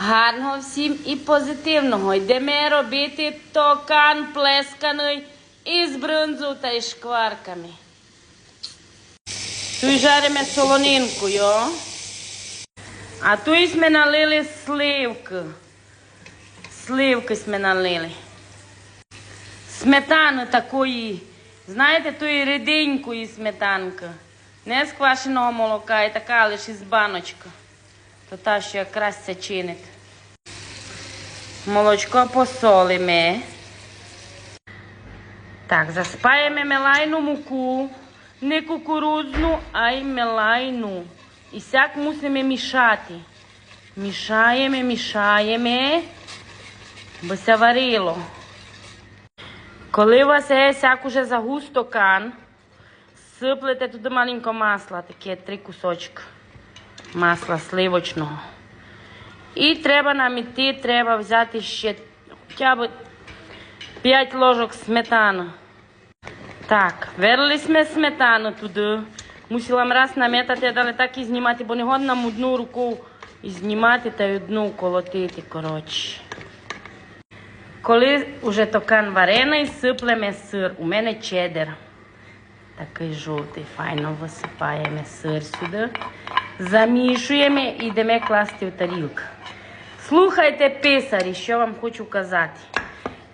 Гарного всім і позитивного. Йдемо робити токан плесканий із бринзу та із шкварками. Тут жаримо солонинку, йо. А тут ми налили сливки. Сливки ми налили. Сметану такої, знаєте, тої ріденької сметанки. Не з квашеного молока, і така лише із баночка. То та, що якраз це чинить. Молочко посолимо. Так, заспаємо мелайну муку. Не кукурудзну, а й мелайну. І сяк мусимо мішати. Мішаємо, мішаємо, бо це варило. Коли у вас є сяк уже загусто кан, сиплете туди маленько масла, таке три кусочки масла сливочного. І треба нам іти, треба взяти ще хоча б 5 ложок сметани. Так, верли ми сметану туди. Мусила раз наметати, але так і знімати, бо не годно нам одну руку і знімати та одну колотити, коротше. Коли вже токан варений, сиплемо сир. У мене чедер. Такий жовтий, файно висипаємо сир сюди. Замішуємо і йдемо класти в тарілку. Слухайте, писарі, що вам хочу казати.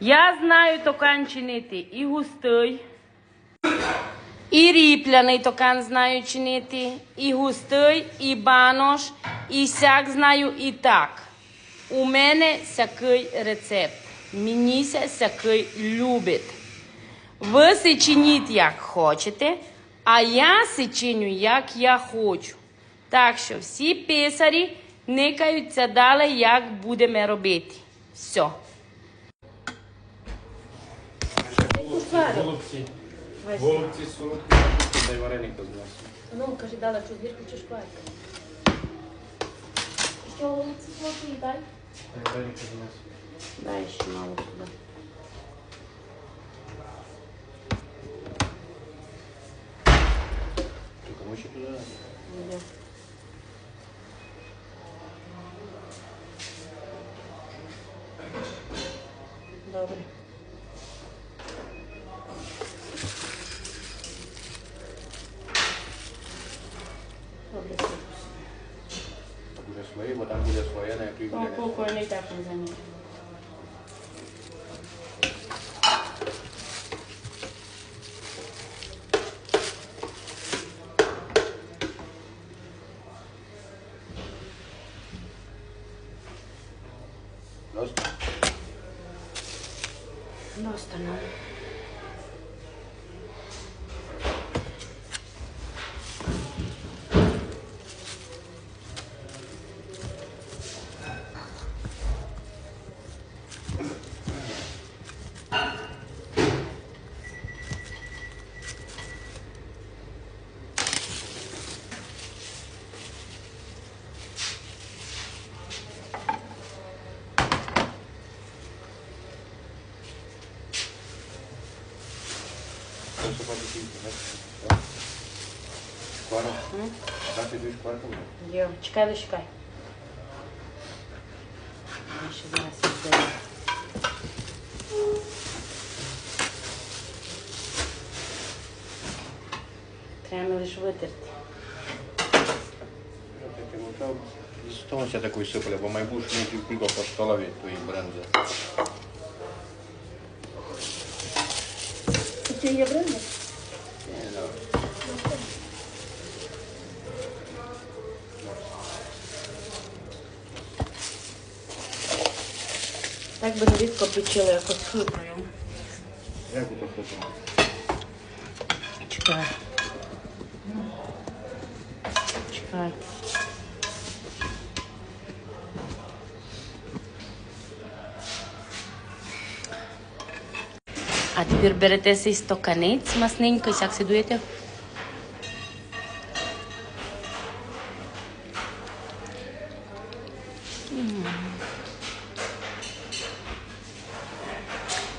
Я знаю токан чинити і густий, і ріпляний токан знаю чинити, і густий, і банош, і сяк знаю і так. У мене сякий рецепт. Мені ся сякий любить. Ви си чиніть, як хочете, а я си чиню, як я хочу. Так що всі писарі никаються далі, як будемо робити. Все. Голубці. Голубці солодкі, дай вареник м'яса. Ну, кажи, дала, що гірку чи шкварка? Що це солодкий, дай? Дай вареник м'яса. Дай ще мало туди. Ти кому ще туди? dobra. Dobra agulha soia, botar agulha soia, né? Um pouco ali tá fazendo. Nossa. Куку не так не замітив. Доста? Доста, ну. Це все буде тільки, так? Шквара? Так, ти дві шкварки буде? Йо, чекай, дочекай. Я ще зараз віддаю. Треба лише витерти. Таке, ну, то з того ся такої сипали, бо майбутнє тільки по столові твої брензи. Це є ну, Так би рідко печили якось хлипною. Як у посипано? Чекай. Чекай. А тепер берете цей стоканець масненько і як сидуєте.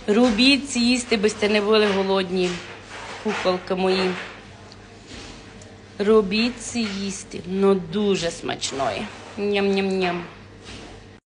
Робіть їсти, би сте не були голодні, куколки мої. Робіть їсти, ну дуже смачної. Ням-ням-ням.